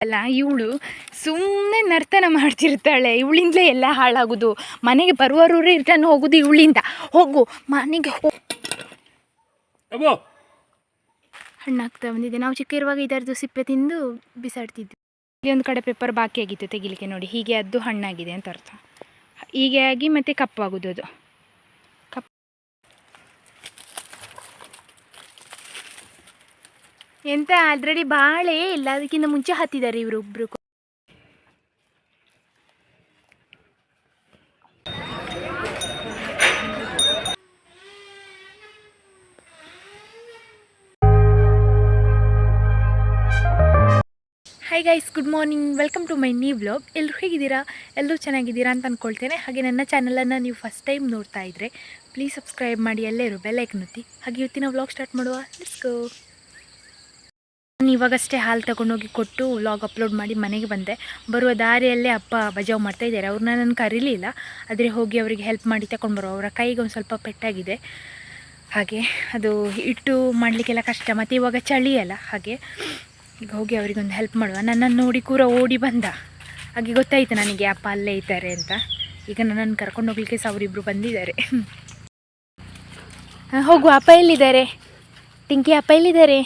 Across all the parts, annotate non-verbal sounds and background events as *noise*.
ಅಲ್ಲ ಇವಳು ಸುಮ್ಮನೆ ನರ್ತನ ಮಾಡ್ತಿರ್ತಾಳೆ. ಇವಳಿಂದಲೇ ಎಲ್ಲ ಹಾಳಾಗೋದು. ಮನೆಗೆ ಬರುವವರು ಇರ್ತಾನೆ ಹೋಗೋದು ಇವಳಿಂದ. ಹೋಗು ಮನೆಗೆ ಹೋಗು ಹಣ್ಣಾಗ್ತಾ ಬಂದಿದೆ. ನಾವು ಚಿಕ್ಕ ಇರುವಾಗ ಇದರದ್ದು ಸಿಪ್ಪೆ ತಿಂದು ಬಿಸಾಡ್ತಿದ್ವಿ. ಇಲ್ಲಿ ಒಂದು ಕಡೆ ಪೇಪರ್ ಬಾಕಿ ಆಗಿತ್ತು ತೆಗಿಲಿಕ್ಕೆ ನೋಡಿ. ಹೀಗೆ ಅದು ಹಣ್ಣಾಗಿದೆ ಅಂತ ಅರ್ಥ. ಹೀಗೆ ಆಗಿ ಮತ್ತೆ ಕಪ್ಪಾಗೋದು ಅದು. ಎಂತ ಆಲ್ರೆಡಿ ಬಾಳೆ ಇಲ್ಲ, ಅದಕ್ಕಿಂತ ಮುಂಚೆ ಹತ್ತಿದ್ದಾರೆ ಇವರು ಒಬ್ರು hi guys good morning welcome to my new blog ಎಲ್ಲರೂ ಹೇಗಿದ್ದೀರಾ? ಎಲ್ಲರೂ ಚೆನ್ನಾಗಿದ್ದೀರಾ ಅಂತ ಅಂದ್ಕೊಳ್ತೇನೆ ಹಾಗೆ ನನ್ನ ಚಾನಲನ್ನು ನೀವು ಫಸ್ಟ್ ಟೈಮ್ ನೋಡ್ತಾ ಇದ್ದರೆ ಪ್ಲೀಸ್ ಸಬ್ಸ್ಕ್ರೈಬ್ ಮಾಡಿ ಎಲ್ಲೇ ಇರು ಬೆಲ್ಲೈಕ್ ನುತ್ತಿ ಹಾಗೆ ಇವತ್ತಿನ ವ್ಲಾಗ್ ಸ್ಟಾರ್ಟ್ ಮಾಡುವ. ಲೆಟ್ಸ್ ಗೋ ನಾನು ಇವಾಗಷ್ಟೇ ಹಾಲು ತಗೊಂಡೋಗಿ ಕೊಟ್ಟು ವ್ಲಾಗ್ ಅಪ್ಲೋಡ್ ಮಾಡಿ ಮನೆಗೆ ಬಂದೆ. ಬರುವ ದಾರಿಯಲ್ಲೇ ಅಪ್ಪ ಬಜಾವ್ ಮಾಡ್ತಾ ಇದ್ದಾರೆ. ಅವ್ರನ್ನ ನಾನು ಕರೀಲಿಲ್ಲ. ಆದರೆ ಹೋಗಿ ಅವರಿಗೆ ಹೆಲ್ಪ್ ಮಾಡಿ ತಗೊಂಡು ಬರೋ ಅವರ ಕೈಗೆ ಒಂದು ಸ್ವಲ್ಪ ಪೆಟ್ಟಾಗಿದೆ. ಹಾಗೆ ಅದು ಇಟ್ಟು ಮಾಡಲಿಕ್ಕೆಲ್ಲ ಕಷ್ಟ. ಮತ್ತು ಇವಾಗ ಚಳಿ ಅಲ್ಲ. ಹಾಗೆ ಈಗ ಹೋಗಿ ಅವರಿಗೊಂದು ಹೆಲ್ಪ್ ಮಾಡುವ. ನನ್ನನ್ನು ನೋಡಿ ಕೂರ ಓಡಿ ಬಂದ. ಹಾಗೆ ಗೊತ್ತಾಯಿತು ನನಗೆ ಅಪ್ಪ ಅಲ್ಲೇ ಇದ್ದಾರೆ ಅಂತ. ಈಗ ನನ್ನನ್ನು ಕರ್ಕೊಂಡು ಹೋಗ್ಲಿಕ್ಕೆ ಸಹ ಅವರಿಬ್ಬರು ಬಂದಿದ್ದಾರೆ. ಹಾಂ ಹೋಗುವ ಅಪ್ಪ ಎಲ್ಲಿದ್ದಾರೆ? ಟಿಂಕಿ, ಅಪ್ಪ ಎಲ್ಲಿದ್ದಾರೆ?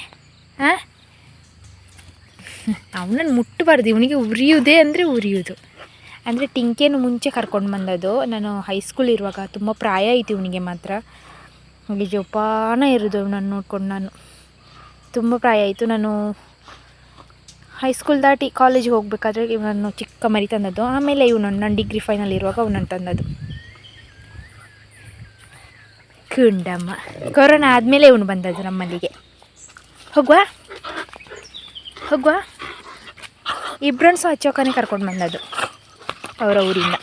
ಹಾಂ *laughs* ಅವನನ್ನು ಮುಟ್ಟಬಾರ್ದು, ಇವನಿಗೆ ಉರಿಯುವುದೇ ಅಂದರೆ ಉರಿಯೋದು ಅಂದರೆ ಟಿಂಕೇನು ಮುಂಚೆ ಕರ್ಕೊಂಡು ಬಂದದ್ದು ನಾನು ಹೈಸ್ಕೂಲ್ ಇರುವಾಗ, ತುಂಬ ಪ್ರಾಯ ಐತಿ ಇವನಿಗೆ ಮಾತ್ರ. ಹಾಗೆ ಜೋಪಾನ ಇರೋದು ಅವನನ್ನು ನೋಡ್ಕೊಂಡು ನಾನು. ತುಂಬ ಪ್ರಾಯ ಆಯಿತು, ನಾನು ಹೈಸ್ಕೂಲ್ ದಾಟಿ ಕಾಲೇಜಿಗೆ ಹೋಗಬೇಕಾದ್ರೆ ಇವನನ್ನು ಚಿಕ್ಕ ಮರಿ ತಂದದ್ದು. ಆಮೇಲೆ ಇವನು ನನ್ನ ಡಿಗ್ರಿ ಫೈನಲ್ ಇರುವಾಗ ಅವನನ್ನು ತಂದದ್ದು. ಕುಂಡಮ್ಮ. ಕೊರೋನಾ ಆದಮೇಲೆ ಇವನು ಬಂದದ್ದು ನಮ್ಮಲ್ಲಿಗೆ. ಹೋಗುವ. ಹೋಗುವ? ಇಬ್ಬರನ್ನು ಸಹ ಹಚ್ಚೋಕನೇ ಕರ್ಕೊಂಡು ಬಂದದ್ದು. ಅವರ ಊರಿಂದ.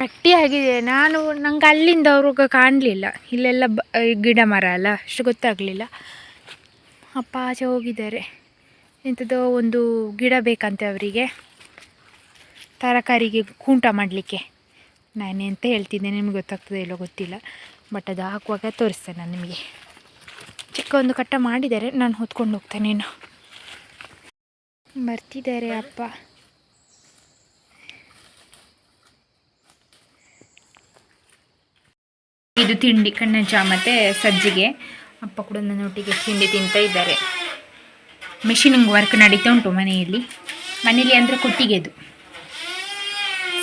ಗಟ್ಟಿ ಆಗಿದೆ ನಾನು ನಂಗೆ ಅಲ್ಲಿಂದ ಅವ್ರಿಗೆ ಕಾಣಲಿಲ್ಲ. ಇಲ್ಲೆಲ್ಲ ಬ ಗಿಡ ಮರ ಅಲ್ಲ, ಅಷ್ಟು ಗೊತ್ತಾಗಲಿಲ್ಲ. ಅಪ್ಪ ಆಚೆ ಹೋಗಿದ್ದಾರೆ. ಇಂಥದ್ದು ಒಂದು ಗಿಡ ಬೇಕಂತೆ ಅವರಿಗೆ. ತರಕಾರಿಗೆ ಕೂಟ ಮಾಡಲಿಕ್ಕೆ. ನಾನು ಎಂತ ಹೇಳ್ತಿದ್ದೆ, ನಿಮ್ಗೆ ಗೊತ್ತಾಗ್ತದೆ ಇಲ್ಲೋ ಗೊತ್ತಿಲ್ಲ. ಬಟ್ ಅದು ಹಾಕುವಾಗ ತೋರಿಸ್ತೇನೆ ನಾನು ನಿಮಗೆ. ಚಿಕ್ಕ ಒಂದು ಕಟ್ಟ ಮಾಡಿದ್ದಾರೆ ನಾನು ಹೊತ್ಕೊಂಡು ಹೋಗ್ತೇನೆ ಬರ್ತಿದ್ದಾರೆ ಅಪ್ಪ. ಇದು ತಿಂಡಿ ಕಣ್ಣಜ್ಜ ಮತ್ತೆ ಸಜ್ಜಿಗೆ. ಅಪ್ಪ ಕೂಡ ನನ್ನ ಒಟ್ಟಿಗೆ ತಿಂಡಿ ತಿಂತ ಇದ್ದಾರೆ. ಮೆಷಿನಿಂಗ್ ವರ್ಕ್ ನಡೀತಾ ಉಂಟು ಮನೆಯಲ್ಲಿ. ಮನೆಯಲ್ಲಿ ಅಂದರೆ ಕೊಟ್ಟಿಗೆದು.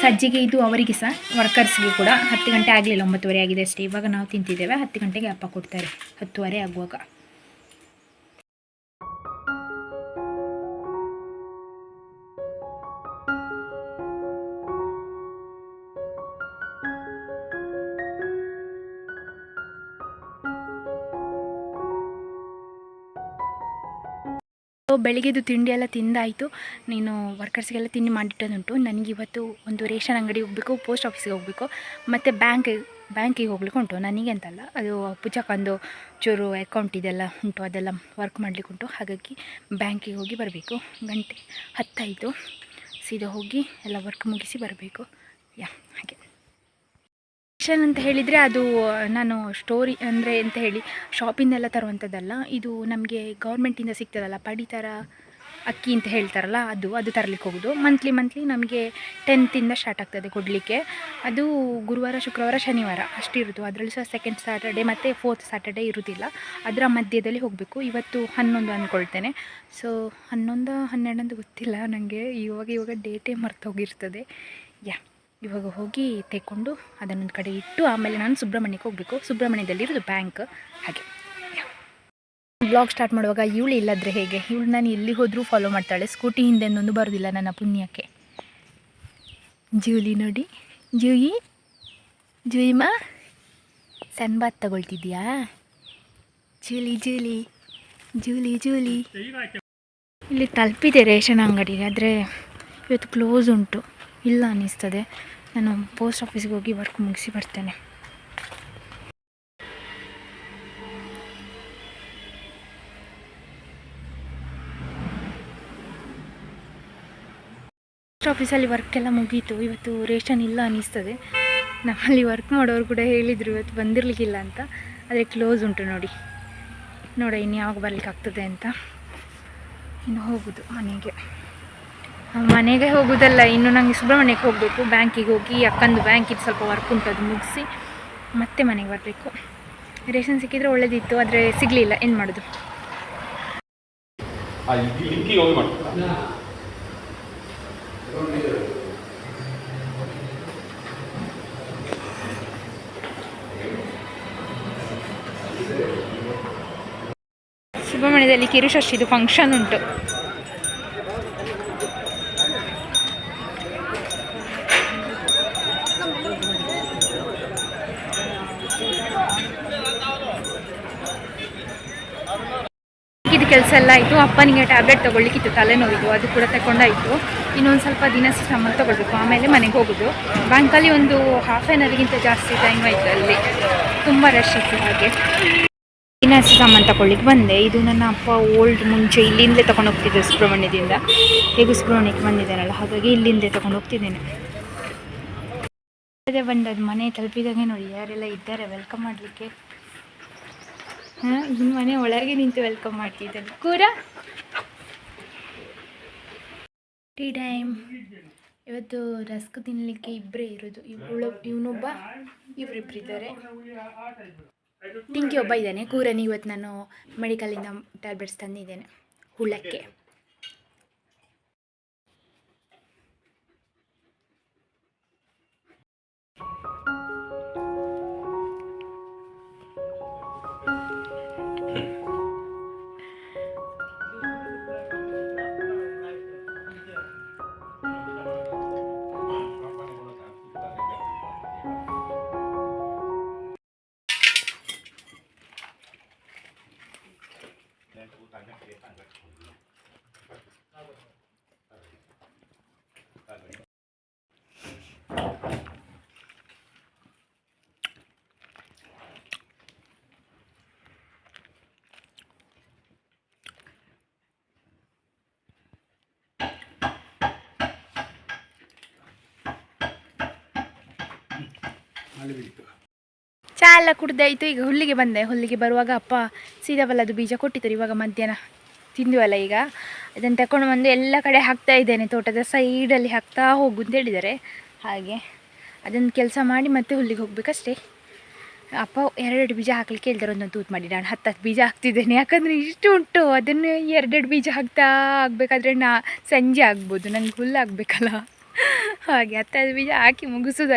ಸಜ್ಜಿಗೆ ಇದು ಅವರಿಗೆ ಸಹ ವರ್ಕರ್ಸ್ಗೆ ಕೂಡ ಹತ್ತು ಗಂಟೆ ಆಗಲಿಲ್ಲ, ಒಂಬತ್ತುವರೆ ಆಗಿದೆ ಅಷ್ಟೇ. ಇವಾಗ ನಾವು ತಿಂತಿದ್ದೇವೆ, ಹತ್ತು ಗಂಟೆಗೆ ಅಪ್ಪ ಕೊಡ್ತಾರೆ, ಹತ್ತುವರೆ ಆಗುವಾಗ. ಬೆಳಿಗ್ಗೆದು ತಿಂಡಿ ಎಲ್ಲ ತಿಂದಾಯಿತು. ನೀನು ವರ್ಕರ್ಸ್ಗೆಲ್ಲ ತಿಂಡಿ ಮಾಡಿಟ್ಟದುಂಟು. ನನಗಿವತ್ತು ಒಂದು ರೇಷನ್ ಅಂಗಡಿ ಹೋಗಬೇಕು ಪೋಸ್ಟ್ ಆಫೀಸಿಗೆ ಹೋಗಬೇಕು, ಮತ್ತು ಬ್ಯಾಂಕ್ ಬ್ಯಾಂಕಿಗೆ ಹೋಗ್ಲಿಕ್ಕೆ ಉಂಟು. ನನಗೆ ಅಂತಲ್ಲ ಅದು ಪೂಜಾಕೊಂದು ಚೂರು ಅಕೌಂಟ್ ಇದೆಲ್ಲ ಉಂಟು, ಅದೆಲ್ಲ ವರ್ಕ್ ಮಾಡಲಿಕ್ಕೆ ಉಂಟು ಹಾಗಾಗಿ ಬ್ಯಾಂಕಿಗೆ ಹೋಗಿ ಬರಬೇಕು. ಗಂಟೆ ಹತ್ತಾಯಿತು. ಸೀದಾ ಹೋಗಿ ಎಲ್ಲ ವರ್ಕ್ ಮುಗಿಸಿ ಬರಬೇಕು. ಯಾ, ಹಾಗೆ. ರೇಷನ್ ಅಂತ ಹೇಳಿದರೆ ಅದು, ನಾನು ಸ್ಟೋರಿ ಅಂದರೆ ಅಂತ ಹೇಳಿ ಶಾಪಿಂದೆಲ್ಲ ತರುವಂಥದ್ದಲ್ಲ, ಇದು ನಮಗೆ ಗೌರ್ಮೆಂಟಿಂದ ಸಿಗ್ತದಲ್ಲ, ಪಡಿತರ ಅಕ್ಕಿ ಅಂತ ಹೇಳ್ತಾರಲ್ಲ, ಅದು ಅದು ತರಲಿಕ್ಕೆ ಹೋಗೋದು. ಮಂತ್ಲಿ ಮಂತ್ಲಿ ನಮಗೆ ಟೆಂತಿಂದ ಸ್ಟಾರ್ಟ್ ಆಗ್ತದೆ ಕೊಡಲಿಕ್ಕೆ. ಅದು ಗುರುವಾರ, ಶುಕ್ರವಾರ, ಶನಿವಾರ ಅಷ್ಟಿರೋದು ಅದರಲ್ಲಿ ಸಹ ಸೆಕೆಂಡ್ ಸ್ಯಾಟರ್ಡೆ ಮತ್ತು ಫೋರ್ತ್ ಸ್ಯಾಟರ್ಡೆ ಇರೋದಿಲ್ಲ. ಅದರ ಮಧ್ಯದಲ್ಲಿ ಹೋಗಬೇಕು. ಇವತ್ತು ಹನ್ನೊಂದು ಅಂದ್ಕೊಳ್ತೇನೆ. ಸೊ ಹನ್ನೊಂದು, ಹನ್ನೆರಡಂದು ಗೊತ್ತಿಲ್ಲ ನನಗೆ ಇವಾಗ ಇವಾಗ ಡೇಟೇ ಮರ್ತೋಗಿರ್ತದೆ ಯಾ ಇವಾಗ ಹೋಗಿ ತೆಕ್ಕೊಂಡು ಅದನ್ನೊಂದು ಕಡೆ ಇಟ್ಟು ಆಮೇಲೆ ನಾನು ಸುಬ್ರಹ್ಮಣ್ಯಕ್ಕೆ ಹೋಗಬೇಕು. ಸುಬ್ರಹ್ಮಣ್ಯದಲ್ಲಿರೋದು ಬ್ಯಾಂಕ್ ಹಾಗೆ. ಬ್ಲಾಗ್ ಸ್ಟಾರ್ಟ್ ಮಾಡುವಾಗ ಇವಳು ಇಲ್ಲದ್ರೆ ಹೇಗೆ? ಇವಳು ನಾನು ಎಲ್ಲಿ ಹೋದರೂ ಫಾಲೋ ಮಾಡ್ತಾಳೆ. ಸ್ಕೂಟಿ ಹಿಂದೆ ಒಂದು ಬರೋದಿಲ್ಲ ನನ್ನ ಪುಣ್ಯಕ್ಕೆ. ಜೂಲಿ ನೋಡಿ. ಜೂಯಿ. ಜೂಯಿಮಾ. ಸಣ್ಣ ಬಾತ್ ತಗೊಳ್ತಿದ್ಯಾ ಜೂಲಿ ಜೂಲಿ. Julie Julie. ಇಲ್ಲಿ ತಲುಪಿದೆ ರೇಷನ್ ಅಂಗಡಿಗೆ ಆದರೆ ಇವತ್ತು ಕ್ಲೋಸ್ ಉಂಟು. ಇಲ್ಲ ಅನ್ನಿಸ್ತದೆ. ನಾನು ಪೋಸ್ಟ್ ಆಫೀಸ್ಗೆ ಹೋಗಿ ವರ್ಕ್ ಮುಗಿಸಿ ಬರ್ತೇನೆ. ಪೋಸ್ಟ್ ಆಫೀಸಲ್ಲಿ ವರ್ಕ್ ಎಲ್ಲ ಮುಗೀತು. ಇವತ್ತು ರೇಷನ್ ಇಲ್ಲ ಅನ್ನಿಸ್ತದೆ. ನಮ್ಮಲ್ಲಿ ವರ್ಕ್ ಮಾಡೋರು ಕೂಡ ಹೇಳಿದರು, ಇವತ್ತು ಬಂದಿರಲಿಕ್ಕಿಲ್ಲ ಅಂತ. ಆದರೆ ಕ್ಲೋಸ್ ಉಂಟು ನೋಡಿ. ನೋಡ ಇನ್ನು ಯಾವಾಗ ಬರ್ಲಿಕ್ಕೆ ಆಗ್ತದೆ ಅಂತ. ಇನ್ನು ಹೋಗೋದು ಮನೆಗೆ ಮನೆಗೆ ಹೋಗೋದಲ್ಲ ಇನ್ನು ನನಗೆ ಸುಬ್ರಹ್ಮಣ್ಯಕ್ಕೆ ಹೋಗಬೇಕು. ಬ್ಯಾಂಕಿಗೆ ಹೋಗಿ ಅಕ್ಕಂದು ಬ್ಯಾಂಕಿಗೆ ಸ್ವಲ್ಪ ವರ್ಕ್ ಉಂಟು ಅದು ಮುಗಿಸಿ ಮತ್ತೆ ಮನೆಗೆ ಬರಬೇಕು. ರೇಷನ್ ಸಿಕ್ಕಿದ್ರೆ ಒಳ್ಳೇದಿತ್ತು ಆದರೆ ಸಿಗಲಿಲ್ಲ. ಏನು ಮಾಡೋದು? ಸುಬ್ರಹ್ಮಣ್ಯದಲ್ಲಿ ಕಿರುಷಷ್ಟಿದು ಫಂಕ್ಷನ್ ಉಂಟು. ಕೆಲಸ ಎಲ್ಲ ಆಯಿತು. ಅಪ್ಪನಿಗೆ ಟ್ಯಾಬ್ಲೆಟ್ ತೊಗೊಳ್ಲಿಕ್ಕಿತ್ತು ತಲೆನೋವಿದ್ದು ಅದು ಕೂಡ ತಗೊಂಡಾಯಿತು. ಇನ್ನೊಂದು ಸ್ವಲ್ಪ ದಿನಸಿ ಸಾಮಾನು ತೊಗೊಳ್ಬೇಕು. ಆಮೇಲೆ ಮನೆಗೆ ಹೋಗೋದು. ಬ್ಯಾಂಕಲ್ಲಿ ಒಂದು ಹಾಫ್ ಆನ್ ಅವರ್ಗಿಂತ ಜಾಸ್ತಿ ಟೈಮ್ ಆಯಿತು ಅಲ್ಲಿ. ತುಂಬ ರಶ್ ಇತ್ತು ಹಾಗೆ. ದಿನಸಿ ಸಾಮಾನು ತಗೊಳ್ಳಿಕ್ಕೆ ಬಂದೆ. ಇದು ನನ್ನ ಅಪ್ಪ ಓಲ್ಡ್ ಮುಂಚೆ ಇಲ್ಲಿಂದಲೇ ತೊಗೊಂಡು ಹೋಗ್ತಿದ್ದೆ ಸುಬ್ರಹ್ಮಣ್ಯದಿಂದ. ಹೇಗೂ ಸುಬ್ರಹ್ಮಣ್ಯಕ್ಕೆ ಬಂದಿದ್ದಾನಲ್ಲ, ಹಾಗಾಗಿ ಇಲ್ಲಿಂದೇ ತೊಗೊಂಡು ಹೋಗ್ತಿದ್ದೇನೆ. ಬಂದದ್ದು ಮನೆ ತಲುಪಿದಾಗೆ ನೋಡಿ, ಯಾರೆಲ್ಲ ಇದ್ದಾರೆ ವೆಲ್ಕಮ್ ಮಾಡಲಿಕ್ಕೆ. ಹಾಂ ಮನೆ ಒಳಗೆ ನಿಂತು ವೆಲ್ಕಮ್ ಮಾಡ್ತಿದ್ದೆ ಕೂರ? ಟೀ ಟೈಮ್ ಇವತ್ತು ರಸ್ಕ್ ತಿನ್ನಲಿಕ್ಕೆ ಇಬ್ಬರೇ ಇರೋದು. ಇವಳು ಇವನೊಬ್ಬ ಇವರಿಬ್ಬರು ಇದ್ದಾರೆ. ಟಿಂಕಿ ಒಬ್ಬ ಇದ್ದಾನೆ. ಕೂರನಿ ಇವತ್ತು ನಾನು ಮೆಡಿಕಲಿಂದ ಟ್ಯಾಬ್ಲೆಟ್ಸ್ ತಂದಿದ್ದೇನೆ. ಹುಳಕ್ಕೆ. ಚಾ ಎಲ್ಲ ಕುಡ್ದಾಯಿತು. ಈಗ ಹುಲ್ಲಿಗೆ ಬಂದೆ. ಹುಲ್ಲಿಗೆ ಬರುವಾಗ ಅಪ್ಪ ಸೀದಾಬಲ್ಲದು ಬೀಜ ಕೊಟ್ಟಿದ್ದರು. ಇವಾಗ ಮಧ್ಯಾಹ್ನ ತಿಂದುವಲ್ಲ ಈಗ. ಅದನ್ನು ತಗೊಂಡು ಬಂದು ಎಲ್ಲ ಕಡೆ ಹಾಕ್ತಾ ಇದ್ದೇನೆ. ತೋಟದ ಸೈಡಲ್ಲಿ ಹಾಕ್ತಾ ಹೋಗು ಅಂತ ಹೇಳಿದ್ದಾರೆ. ಹಾಗೆ ಅದನ್ನು ಕೆಲಸ ಮಾಡಿ ಮತ್ತೆ ಹುಲ್ಲಿಗೆ ಹೋಗ್ಬೇಕಷ್ಟೇ. ಅಪ್ಪ ಎರಡೆರಡು ಬೀಜ ಹಾಕ್ಲಿಕ್ಕೆ ಹೇಳ್ತಾರೆ. ಒಂದೊಂದು ತೂತು ಮಾಡಿ. ನಾನು ಹತ್ತು ಹತ್ತು ಬೀಜ ಹಾಕ್ತಿದ್ದೇನೆ. ಯಾಕಂದರೆ ಇಷ್ಟು ಉಂಟು. ಅದನ್ನು ಎರಡೆರಡು ಬೀಜ ಹಾಕ್ತಾ ಆಗಬೇಕಾದ್ರೆ ನಾ ಸಂಜೆ ಆಗ್ಬೋದು. ನನಗೆ ಹುಲ್ಲು ಆಗಬೇಕಲ್ಲ. ಹಾಗೆ ಹತ್ತು ಬೀಜ ಹಾಕಿ ಮುಗಿಸೋದು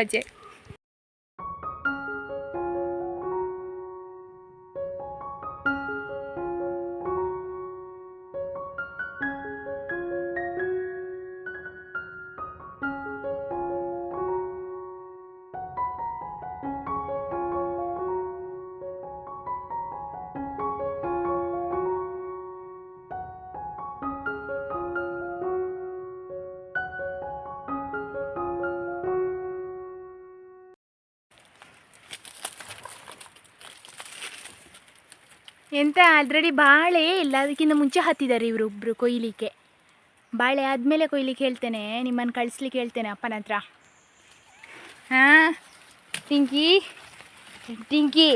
ಎಂತ ಆಲ್ರೆಡಿ ಬಾಳೆ ಇಲ್ಲ, ಅದಕ್ಕಿಂತ ಮುಂಚೆ ಹತ್ತಿದ್ದಾರೆ ಇವರು ಒಬ್ಬರು ಕೊಯ್ಲಿಕ್ಕೆ. ಬಾಳೆ ಆದಮೇಲೆ ಕೊಯ್ಲಿಕ್ಕೆ ಹೇಳ್ತೇನೆ, ನಿಮ್ಮನ್ನು ಕಳಿಸ್ಲಿಕ್ಕೆ ಹೇಳ್ತೇನೆ ಅಪ್ಪನ ಹತ್ರ. ಹಾಂ, ಟಿಂಕಿ ಟಿಂಕಿ,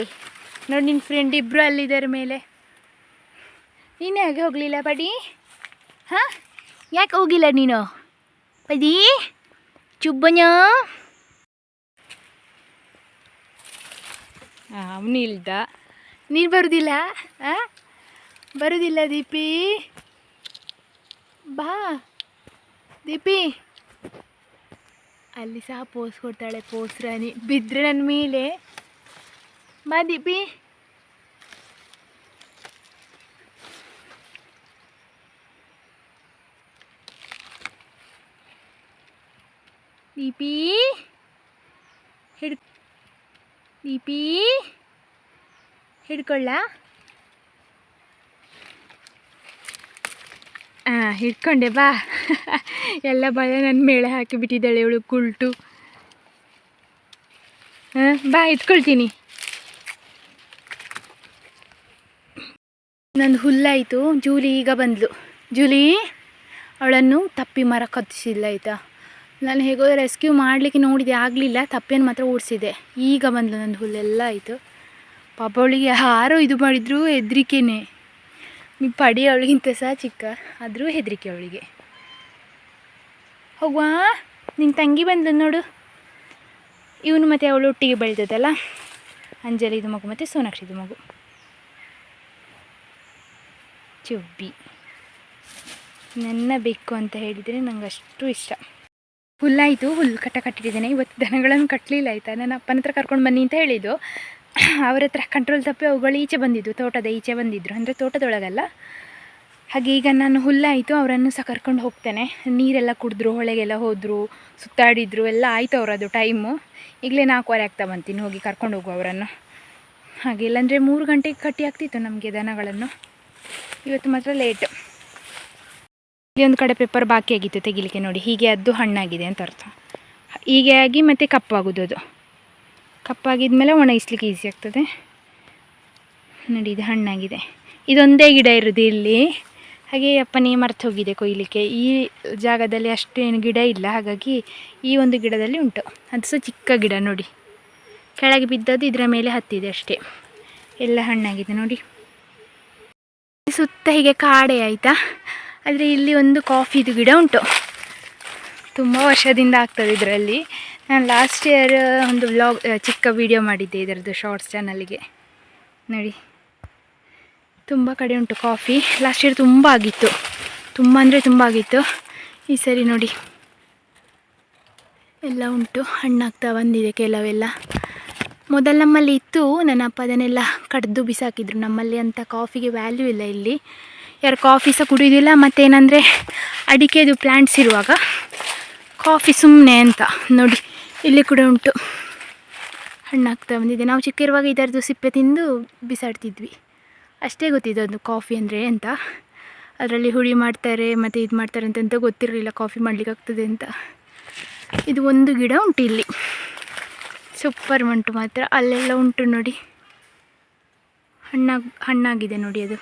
ನೋಡಿ ನಿನ್ನ ಫ್ರೆಂಡ್ ಇಬ್ಬರು ಅಲ್ಲಿದ್ದಾರೆ ಮೇಲೆ. ನೀನು ಯಾಕೆ ಹೋಗಲಿಲ್ಲ ಪಡಿ. ಹಾಂ, ಯಾಕೆ ಹೋಗಿಲ್ಲ ನೀನು? ಪದಿ ಚುಬ್ಬನ ಅವನು ಇಲ್ದ ಬರುವುದಿಲ್ಲ ಹಾಂ ಆ? ಬರುದಿಲ್ಲ ದೀಪಿ. ಬಾ. ದೀಪಿ. ಅಲ್ಲಿ ಸಹ ಪೋಸ್ ಕೊಡ್ತಾಳೆ ಪೋಸ್ ರಾಣಿ. ಬಿದ್ದರೆ ನನ್ನ ಮೇಲೆ. ಬಾ ದೀಪಿ. ದೀಪಿ. ಹಿಡ್ ದೀಪಿ. ಹಿಡ್ಕೊಳ್ಳ? ಹಾಂ ಹಿಡ್ಕೊಂಡೆ, ಬಾ. ಎಲ್ಲ ಭಯ ನನ್ನ ಮೇಲೆ ಹಾಕಿಬಿಟ್ಟಿದ್ದಾಳೆ ಇವಳು ಕುಲ್ಟು ಹಾಂ ಬಾ ಇಟ್ಕೊಳ್ತೀನಿ ನಂದು ಹುಲ್ಲಾಯಿತು, ಜೂಲಿ ಈಗ ಬಂದ್ಲು. ಜೂಲಿ, ಅವಳನ್ನು ತಪ್ಪಿ ಮರ ಕತ್ತಿಸಿಲ್ಲ ಆಯಿತಾ? ನಾನು ಹೇಗೋ ರೆಸ್ಕ್ಯೂ ಮಾಡಲಿಕ್ಕೆ ನೋಡಿದೆ, ಆಗಲಿಲ್ಲ, ತಪ್ಪೇನು ಮಾತ್ರ ಓಡಿಸಿದೆ. ಈಗ ಬಂದ್ಲು ನಂದು ಹುಲ್ಲೆಲ್ಲ, ಆಯಿತು. ಪಾಪ ಅವಳಿಗೆ ಯಾರೋ ಇದು ಮಾಡಿದ್ರು ಹೆದ್ರಿಕೆನೆ. ನೀವು ಪಡಿ ಅವಳಿಗಿಂತ ಸಹ ಚಿಕ್ಕ, ಆದರೂ ಹೆದರಿಕೆ ಅವಳಿಗೆ. ಹೋಗುವ ನಿನ್ನ ತಂಗಿ ಬಂದು ನೋಡು. ಇವನು ಮತ್ತು ಅವಳು ಒಟ್ಟಿಗೆ ಬೆಳೆದದಲ್ಲ ಅಂಜಲಿದು ಮಗು ಮತ್ತು ಸೋನಾಕ್ಷಿದು ಮಗು. ಚುಬ್ಬಿ. ನನ್ನ ಬೆಕ್ಕು ಅಂತ ಹೇಳಿದರೆ ನಂಗೆ ಅಷ್ಟು ಇಷ್ಟ. ಹುಲ್ಲಾಯಿತು, ಹುಲ್ಲು ಕಟ್ಟ ಕಟ್ಟಿಟ್ಟಿದ್ದೇನೆ. ಇವತ್ತು ದನಗಳನ್ನು ಕಟ್ಟಲಿಲ್ಲ ಆಯಿತಾ? ನನ್ನ ಅಪ್ಪನ ಹತ್ರ ಕರ್ಕೊಂಡು ಬನ್ನಿ ಅಂತ ಹೇಳಿದ್ದು. ಅವ್ರ ಹತ್ರ ಕಂಟ್ರೋಲ್ ತಪ್ಪಿ ಅವುಗಳು ಈಚೆ ಬಂದಿದ್ದು ತೋಟದ ಈಚೆ ಬಂದಿದ್ದರು ಅಂದರೆ ತೋಟದೊಳಗಲ್ಲ. ಹಾಗೆ ಈಗ ನಾನು ಹುಲ್ಲಾಯಿತು, ಅವರನ್ನು ಸಹ ಕರ್ಕೊಂಡು ಹೋಗ್ತೇನೆ. ನೀರೆಲ್ಲ ಕುಡಿದ್ರು, ಹೊಳೆಗೆಲ್ಲ ಹೋದರು, ಸುತ್ತಾಡಿದ್ರು, ಎಲ್ಲ ಆಯಿತು ಅವರದು ಟೈಮು ಈಗಲೇ ನಾಲ್ಕುವರೆ ಆಗ್ತಾ ಬಂತೀನಿ ಹೋಗಿ ಕರ್ಕೊಂಡು ಹೋಗು ಅವರನ್ನು. ಹಾಗೆ ಇಲ್ಲಾಂದರೆ ಮೂರು ಗಂಟೆಗೆ ಕಟ್ಟಿ ಆಗ್ತಿತ್ತು ನಮಗೆ ದನಗಳನ್ನು. ಇವತ್ತು ಮಾತ್ರ ಲೇಟ್ ಇಲ್ಲಿ ಒಂದು ಕಡೆ ಪೇಪರ್ ಬಾಕಿ ಆಗಿತ್ತು ತೆಗಿಲಿಕ್ಕೆ ನೋಡಿ. ಹೀಗೆ ಅದು ಹಣ್ಣಾಗಿದೆ ಅಂತ ಅರ್ಥ. ಹೀಗೆ ಆಗಿ ಮತ್ತೆ ಕಪ್ಪಾಗೋದು ಅದು. ಕಪ್ಪಾಗಿದ್ಮೇಲೆ ಒಣಗಿಸ್ಲಿಕ್ಕೆ ಈಸಿ ಆಗ್ತದೆ. ನೋಡಿ, ಇದು ಹಣ್ಣಾಗಿದೆ. ಇದೊಂದೇ ಗಿಡ ಇರೋದು ಇಲ್ಲಿ. ಹಾಗೆ ಅಪ್ಪನೇ ಮರ್ತು ಹೋಗಿದೆ ಕೊಯ್ಲಿಕ್ಕೆ. ಈ ಜಾಗದಲ್ಲಿ ಅಷ್ಟೇನು ಗಿಡ ಇಲ್ಲ. ಹಾಗಾಗಿ ಈ ಒಂದು ಗಿಡದಲ್ಲಿ ಉಂಟು. ಅದು ಸಹ ಚಿಕ್ಕ ಗಿಡ, ನೋಡಿ. ಕೆಳಗೆ ಬಿದ್ದದ್ದು ಇದರ ಮೇಲೆ ಹತ್ತಿದೆ ಅಷ್ಟೇ. ಎಲ್ಲ ಹಣ್ಣಾಗಿದೆ, ನೋಡಿ. ಸುತ್ತ ಹೀಗೆ ಕಾಡೆ ಆಯಿತಾ? ಆದರೆ ಇಲ್ಲಿ ಒಂದು ಕಾಫಿದು ಗಿಡ ಉಂಟು. ತುಂಬ ವರ್ಷದಿಂದ ಆಗ್ತದೆ ಇದರಲ್ಲಿ. ನಾನು ಲಾಸ್ಟ್ ಇಯರ್ ಒಂದು ವ್ಲಾಗ್ ಚಿಕ್ಕ ವೀಡಿಯೋ ಮಾಡಿದ್ದೆ ಇದರದ್ದು ಶಾರ್ಟ್ಸ್ ಚಾನಲ್ಗೆ ನೋಡಿ. ತುಂಬ ಕಡೆ ಉಂಟು ಕಾಫಿ ಲಾಸ್ಟ್ ಇಯರ್ ತುಂಬ ಆಗಿತ್ತು. ತುಂಬ ಅಂದರೆ ತುಂಬ ಆಗಿತ್ತು. ಈ ಸರಿ ನೋಡಿ. ಎಲ್ಲ ಉಂಟು. ಹಣ್ಣಾಗ್ತಾ ಬಂದಿದೆ ಕೆಲವೆಲ್ಲ. ಮೊದಲು ನಮ್ಮಲ್ಲಿ ಇತ್ತು. ನನ್ನ ಅಪ್ಪ ಅದನ್ನೆಲ್ಲ ಕಡ್ದು ಬಿಸಾಕಿದ್ರು. ನಮ್ಮಲ್ಲಿ ಅಂತ ಕಾಫಿಗೆ ವ್ಯಾಲ್ಯೂ ಇಲ್ಲ ಇಲ್ಲಿ. ಯಾರು ಕಾಫಿ ಸಹ ಕುಡಿಯೋದಿಲ್ಲ ಮತ್ತೇನಂದರೆ ಅಡಿಕೆದು ಪ್ಲ್ಯಾಂಟ್ಸ್ ಇರುವಾಗ ಕಾಫಿ ಸುಮ್ಮನೆ ಅಂತ. ನೋಡಿ. ಇಲ್ಲಿ ಕೂಡ ಉಂಟು. ಹಣ್ಣಾಗ್ತಾ ಬಂದಿದೆ. ನಾವು ಚಿಕ್ಕಿರುವಾಗ ಇದರದ್ದು ಸಿಪ್ಪೆ ತಿಂದು ಬಿಸಾಡ್ತಿದ್ವಿ. ಅಷ್ಟೇ ಗೊತ್ತಿದ್ದು ಒಂದು ಕಾಫಿ ಅಂದರೆ ಅಂತ. ಅದರಲ್ಲಿ ಹುಳಿ ಮಾಡ್ತಾರೆ, ಮತ್ತು ಇದು ಮಾಡ್ತಾರೆ ಅಂತ ಗೊತ್ತಿರಲಿಲ್ಲ ಕಾಫಿ ಮಾಡಲಿಕ್ಕಾಗ್ತದೆ ಅಂತ. ಇದು ಒಂದು ಗಿಡ ಉಂಟು ಇಲ್ಲಿ. ಸೂಪರ್ ಉಂಟು ಮಾತ್ರ. ಅಲ್ಲೆಲ್ಲ ಉಂಟು ನೋಡಿ. ಹಣ್ಣಾಗಿ, ಹಣ್ಣಾಗಿದೆ ನೋಡಿ ಅದು.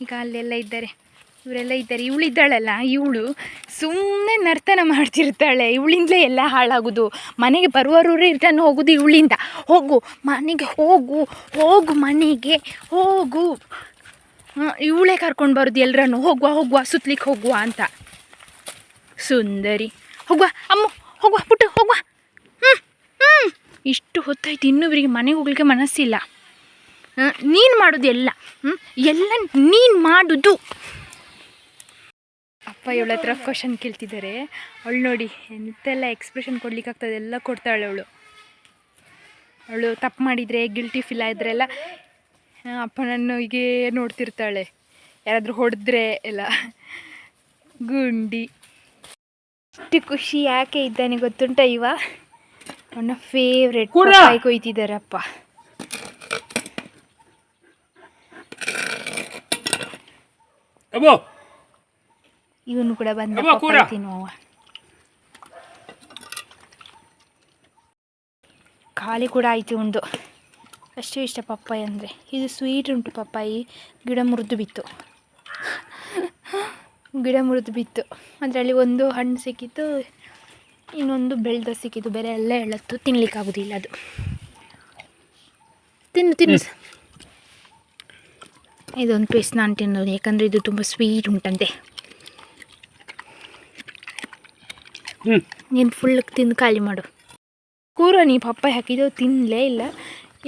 ಈಗ ಅಲ್ಲೆಲ್ಲ ಇದ್ದಾರೆ. ಇವರೆಲ್ಲ ಇದ್ದಾರೆ. ಇವಳು ಇದ್ದಾಳಲ್ಲ, ಇವಳು ಸುಮ್ಮನೆ ನರ್ತನ ಮಾಡ್ತಿರ್ತಾಳೆ. ಇವಳಿಂದಲೇ ಎಲ್ಲ ಹಾಳಾಗೋದು. ಮನೆಗೆ ಬರುವವರು ರಿಟರ್ನ್ ಹೋಗೋದು ಇವಳಿಂದ. ಹೋಗು, ಮನೆಗೆ ಹೋಗು ಹೋಗು ಮನೆಗೆ ಹೋಗು. ಇವಳೇ ಕರ್ಕೊಂಡು ಬರೋದು ಎಲ್ಲರನ್ನು ಹೋಗುವ ಹೋಗುವ ಸುತ್ತಲಿಕ್ಕೆ ಹೋಗುವ ಅಂತ. ಸುಂದರಿ. ಹೋಗುವ, ಅಮ್ಮ, ಹೋಗುವ, ಪುಟ್ಟು, ಹೋಗುವ. ಹ್ಞೂ ಇಷ್ಟು ಹೊತ್ತಾಯ್ತು ಇನ್ನೊಬ್ಬರಿಗೆ ಮನೆಗೆ ಹೋಗ್ಲಿಕ್ಕೆ ಮನಸ್ಸಿಲ್ಲ. ನೀನು ಮಾಡೋದು ಎಲ್ಲ. ಎಲ್ಲ ನೀನು ಮಾಡೋದು. ಅಪ್ಪ ಇವಳ ಹತ್ರ ಕ್ವಶನ್ ಕೇಳ್ತಿದ್ದಾರೆ. ಅವಳು ನೋಡಿ ಎಂತೆಲ್ಲ ಎಕ್ಸ್ಪ್ರೆಷನ್ ಕೊಡ್ಲಿಕ್ಕೆ ಆಗ್ತದೆ ಎಲ್ಲ ಕೊಡ್ತಾಳೆ ಅವಳು. ಅವಳು ತಪ್ಪು ಮಾಡಿದರೆ ಗಿಲ್ಟಿ ಫೀಲ್ ಆದ್ರೆಲ್ಲ ಅಪ್ಪನನ್ನು ಹೀಗೆ ನೋಡ್ತಿರ್ತಾಳೆ. ಯಾರಾದರೂ ಹೊಡೆದ್ರೆ ಎಲ್ಲ. ಗುಂಡಿ. ಅಷ್ಟು ಖುಷಿ ಯಾಕೆ ಇದ್ದಾನೆ ಗೊತ್ತುಂಟ ಇವ? ಅವನ ಫೇವ್ರೆಟ್. ಪಪ್ಪಾಯಿ ಕೊಯ್ತಿದ್ದಾರಪ್ಪ ಅಬ್ಬೋ! ಇವನು ಕೂಡ ಬಂದ. ತಿನ್ನುವ ಖಾಲಿ ಕೂಡ ಆಯಿತು ಒಂದು ಅಷ್ಟು ಇಷ್ಟ ಪಪ್ಪಾಯಿ ಅಂದರೆ. ಇದು ಸ್ವೀಟ್ ಉಂಟು ಪಪ್ಪಾಯಿ. ಗಿಡ ಮುರಿದು ಬಿತ್ತು. *laughs* ಗಿಡ ಮುರಿದು ಬಿತ್ತು. ಅದರಲ್ಲಿ ಒಂದು ಹಣ್ಣು ಸಿಕ್ಕಿತ್ತು ಇನ್ನೊಂದು ಬೆಳೆದ ಸಿಕ್ಕಿತ್ತು. ಬೇರೆ ಎಲ್ಲ ಎಳತ್ತು. ತಿನ್ಲಿಕ್ಕಾಗೋದಿಲ್ಲ ಅದು. ತಿನ್ನು ತಿನ್ನು. ಇದೊಂದು ಪೀಸ್ ನಾನು ತಿನ್ನೋದು. ಯಾಕಂದರೆ ಇದು ತುಂಬ ಸ್ವೀಟ್ ಉಂಟಂತೆ ಹ್ಞೂ ನೀನು ಫುಲ್ ತಿಂದು ಖಾಲಿ ಮಾಡು. ಕೂರ ನೀ ಪಪ್ಪಾಯಿ ಹಾಕಿದ್ದು ತಿನ್ನಲೇ ಇಲ್ಲ.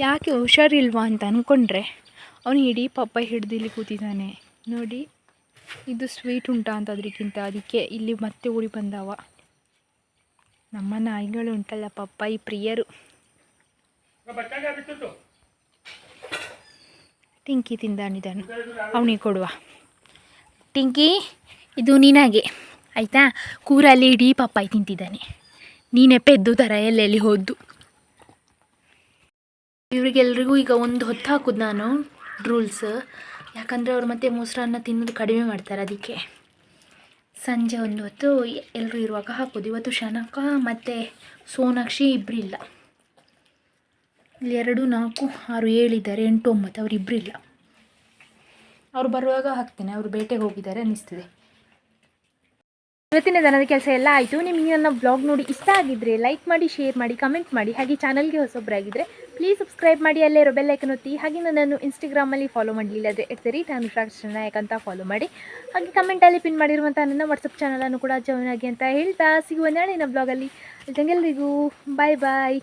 ಯಾಕೆ ಹುಷಾರಿಲ್ವಾ ಅಂತ ಅಂದ್ಕೊಂಡ್ರೆ ಅವನು ಇಡೀ ಪಪ್ಪಾಯಿ ಹಿಡ್ದು ಇಲ್ಲಿ ಕೂತಿದ್ದಾನೆ ನೋಡಿ, ಇದು ಸ್ವೀಟ್ ಉಂಟಾ ಅಂತ ಅದಕ್ಕಿಂತ ಅದಕ್ಕೆ ಇಲ್ಲಿ ಮತ್ತೆ ಊರಿ ಬಂದವ. ನಮ್ಮ ನಾಯಿಗಳು ಉಂಟಲ್ಲ ಪಪ್ಪಾಯಿ ಪ್ರಿಯರು. ಟಿಂಕಿ ತಿಂದಾನಿದ್ದಾನು ಅವನಿಗೆ ಕೊಡುವ. ಟಿಂಕಿ, ಇದು ನಿನಗೆ. ಆಯಿತಾ? ಕೂರಲ್ಲಿ ಇಡೀ ಪಪ್ಪಾಯಿ ತಿಂತಿದ್ದಾನೆ. ನೀನೇ ಪೆದ್ದು ಥರ ಎಲ್ಲೆಲ್ಲಿ ಹೋದ್ದು? ಇವರಿಗೆಲ್ರಿಗೂ ಈಗ ಒಂದು ಹೊತ್ತು ಹಾಕುದು ನಾನು, ರೂಲ್ಸ್. ಯಾಕಂದರೆ ಅವ್ರು ಮತ್ತೆ ಮೊಸರನ್ನ ತಿನ್ನೋದು ಕಡಿಮೆ ಮಾಡ್ತಾರೆ ಅದಕ್ಕೆ. ಸಂಜೆ ಒಂದು ಹೊತ್ತು ಎಲ್ಲರೂ ಇರುವಾಗ ಹಾಕೋದು. ಇವತ್ತು ಶನಕ ಮತ್ತು ಸೋನಾಕ್ಷಿ ಇಬ್ಬರಿಲ್ಲ ಇಲ್ಲಿ. ಎರಡು, ನಾಲ್ಕು, ಆರು ಏಳಿದ್ದಾರೆ ಎಂಟು, ಒಂಬತ್ತು ಅವ್ರು ಇಬ್ಬರಿಲ್ಲ ಅವ್ರು ಬರುವಾಗ ಹಾಕ್ತೇನೆ. ಅವರು ಬೇಟೆಗೆ ಹೋಗಿದ್ದಾರೆ ಅನ್ನಿಸ್ತದೆ. ಇವತ್ತಿನ ದನದ ಕೆಲಸ ಎಲ್ಲ ಆಯಿತು. ನಿಮಗೆ ನನ್ನ ಬ್ಲಾಗ್ ನೋಡಿ ಇಷ್ಟ ಆಗಿದ್ರೆ ಲೈಕ್ ಮಾಡಿ ಶೇರ್ ಮಾಡಿ ಕಮೆಂಟ್ ಮಾಡಿ. ಹಾಗೆ ಚಾನಲ್ಗೆ ಹೊಸೊಬ್ಬರಾಗಿದ್ದರೆ ಪ್ಲೀಸ್ ಸಬ್ಸ್ಕ್ರೈಬ್ ಮಾಡಿ, ಅಲ್ಲೇ ಇರೋ ಬೆಲ್ಲೈಕನ್ ಒತ್ತಿ. ಹಾಗೆ ನನ್ನನ್ನು ಇನ್ಸ್ಟಾಗ್ರಾಮಲ್ಲಿ ಫಾಲೋ ಮಾಡಲಿಲ್ಲ ಅದೇ at the rate Anusha Krishna Nayak ಅಂತ ಫಾಲೋ ಮಾಡಿ. ಹಾಗೆ ಕಮೆಂಟಲ್ಲಿ ಪಿನ್ ಮಾಡಿರುವಂಥ ನನ್ನ ವಾಟ್ಸಪ್ ಚಾನಲನ್ನು ಕೂಡ ಜಾಯ್ನ್ ಆಗಿ ಅಂತ ಹೇಳ್ತಾ. ಸಿಗುವ ನಾಳಿನ ಬ್ಲಾಗಲ್ಲಿ ಎಲ್ಲರಿಗೂ ಬಾಯ್ ಬಾಯ್